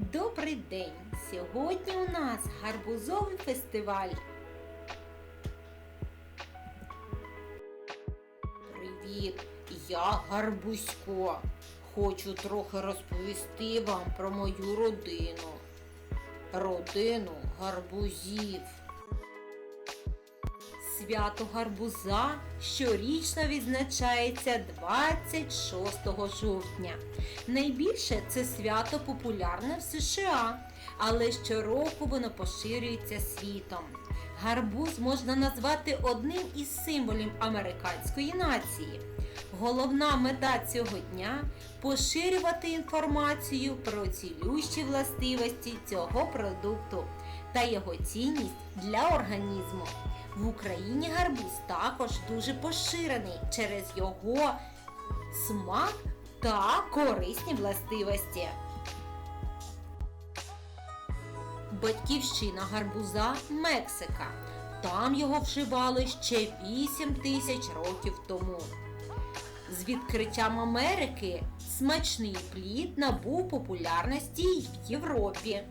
Добрий день! Сьогодні у нас гарбузовий фестиваль. Привіт! Я Гарбузько. Хочу трохи розповісти вам про мою родину. Родину гарбузів. Свято гарбуза щорічно відзначається 26 жовтня. Найбільше це свято популярне в США, але щороку воно поширюється світом. Гарбуз можна назвати одним із символів американської нації. Головна мета цього дня поширювати інформацію про цілющі властивості цього продукту та його цінність для організму. В Україні гарбуз також дуже поширений через його смак та корисні властивості. Батьківщина гарбуза Мексика. Там його вживали ще 8 тисяч років тому. З відкриттям Америки смачний плід набув популярності й в Європі.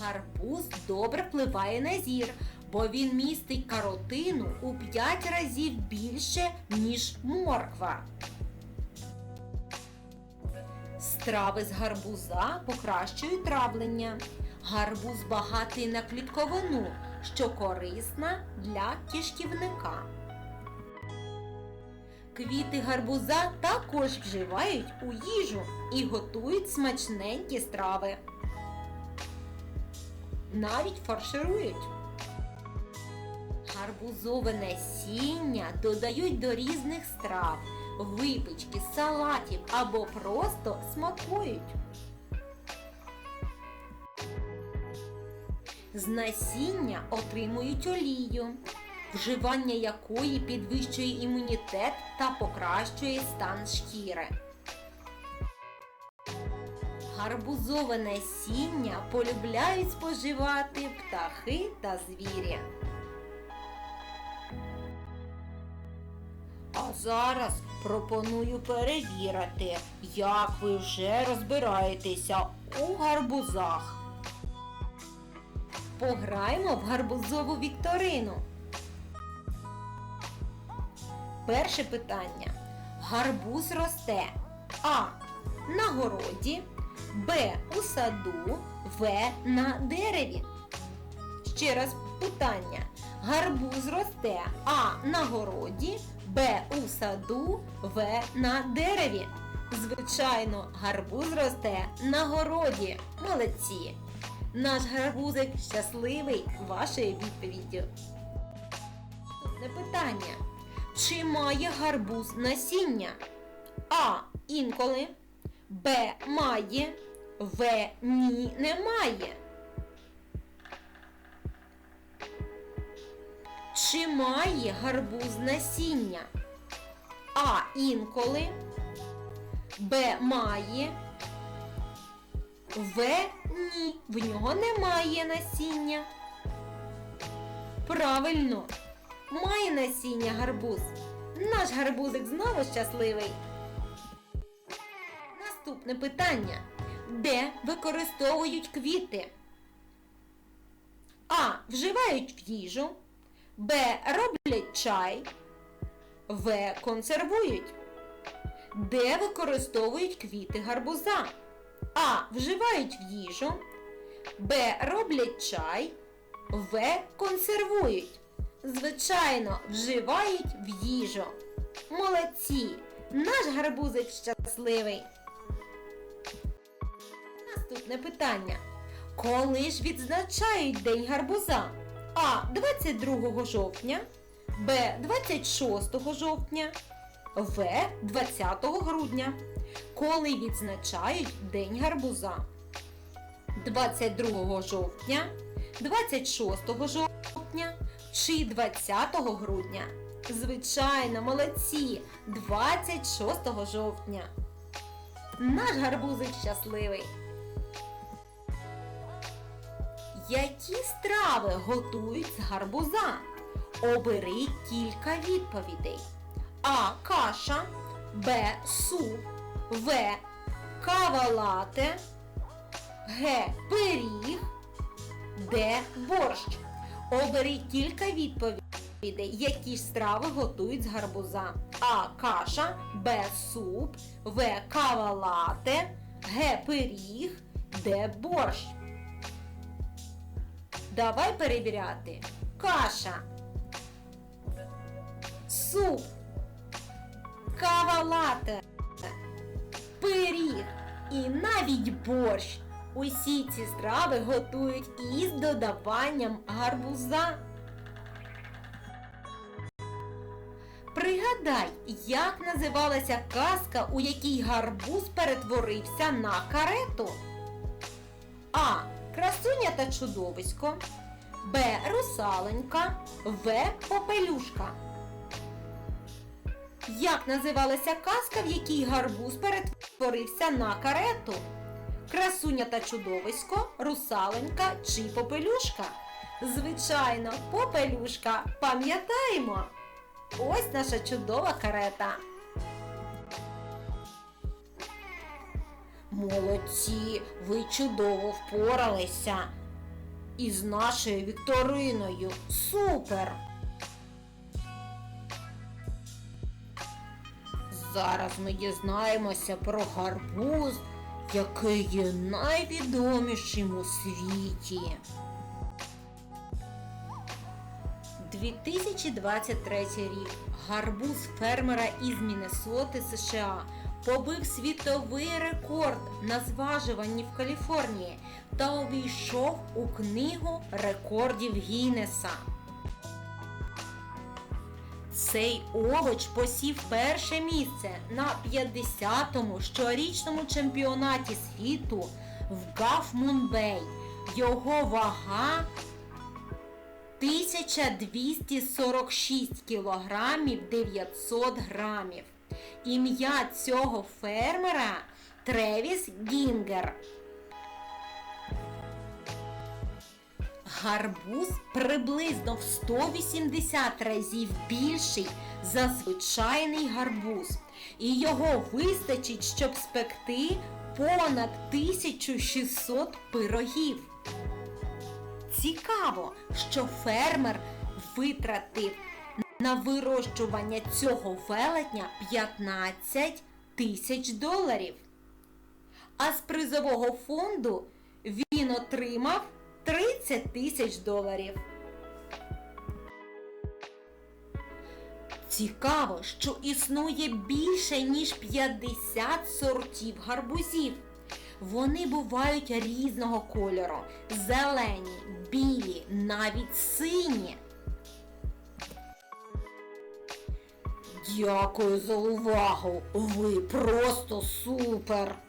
Гарбуз добре впливає на зір, бо він містить каротину у 5 разів більше, ніж морква. Страви з гарбуза покращують травлення. Гарбуз багатий на клітковину, що корисна для кишківника. Квіти гарбуза також вживають у їжу і готують смачненькі страви. Навіть фарширують. Гарбузове насіння додають до різних страв, випічки, салатів або просто смакують. З насіння отримують олію, вживання якої підвищує імунітет та покращує стан шкіри. Гарбузове насіння полюбляють споживати птахи та звірі. А зараз пропоную перевірити, як ви вже розбираєтеся у гарбузах. Пограємо в гарбузову вікторину. Перше питання. Гарбуз росте А. На городі, Б. У саду, В. На дереві. Ще раз питання. Гарбуз росте А. На городі, Б. У саду, В. На дереві. Звичайно, гарбуз росте на городі. Молодці! Наш гарбузик щасливий вашою відповіддю. Наступне питання. Чи має гарбуз насіння? А. Інколи. Б. Має. В. Ні. Не має. Чи має гарбуз насіння? А. Інколи. Б. Має. В. Ні. В нього немає насіння. Правильно. Має насіння гарбуз. Наш гарбузик знову щасливий. Наступне питання. Де використовують квіти? А. Вживають в їжу. Б. Роблять чай. В. Консервують. Де використовують квіти гарбуза? А. Вживають в їжу. Б. Роблять чай. В. Консервують. Звичайно, вживають в їжу. Молодці! Наш гарбузик щасливий. Наступне питання. Коли ж відзначають День гарбуза? А. 22 жовтня, Б. 26 жовтня, В. 20 грудня. Коли відзначають День гарбуза? 22 жовтня, 26 жовтня чи 20 грудня? Звичайно, молодці! 26 жовтня. Наш гарбузик щасливий. Які страви готують з гарбуза? Обери кілька відповідей. А. Каша, Б. Суп, В. Кава лате, Г. Пиріг. Д. Борщ. Оберіть кілька відповідей, які страви готують з гарбуза. А. Каша, Б. Суп, В. Кава лате, Г. Пиріг, Д. Борщ. Давай перевіряти. Каша. Суп. Кава лате. Пиріг і навіть борщ. Усі ці страви готують із додаванням гарбуза. Пригадай, як називалася казка, у якій гарбуз перетворився на карету? А. Красуня та чудовисько. Б. Русаленька. В. Попелюшка. Як називалася казка, в якій гарбуз перетворився на карету? Красуня та чудовисько, русаленька чи попелюшка? Звичайно, попелюшка. Пам'ятаємо. Ось наша чудова карета. Молодці, ви чудово впоралися із нашою вікториною. Супер! Зараз ми дізнаємося про гарбуз, який є найвідомішим у світі. 2023 рік гарбуз фермера із Міннесоти США побив світовий рекорд на зважуванні в Каліфорнії та увійшов у книгу рекордів Гіннеса. Цей овоч посів перше місце на 50-му щорічному чемпіонаті світу в Гафмунбей. Його вага 1246 кілограмів 900 грамів. Ім'я цього фермера Тревіс Гінгер. Гарбуз приблизно в 180 разів більший за звичайний гарбуз. І його вистачить, щоб спекти понад 1600 пирогів. Цікаво, що фермер витратив на вирощування цього велетня 15 тисяч доларів. А з призового фонду він отримав 30 тисяч доларів. Цікаво, що існує більше ніж 50 сортів гарбузів. Вони бувають різного кольору: зелені, білі, навіть сині. Дякую за увагу! Ви просто супер!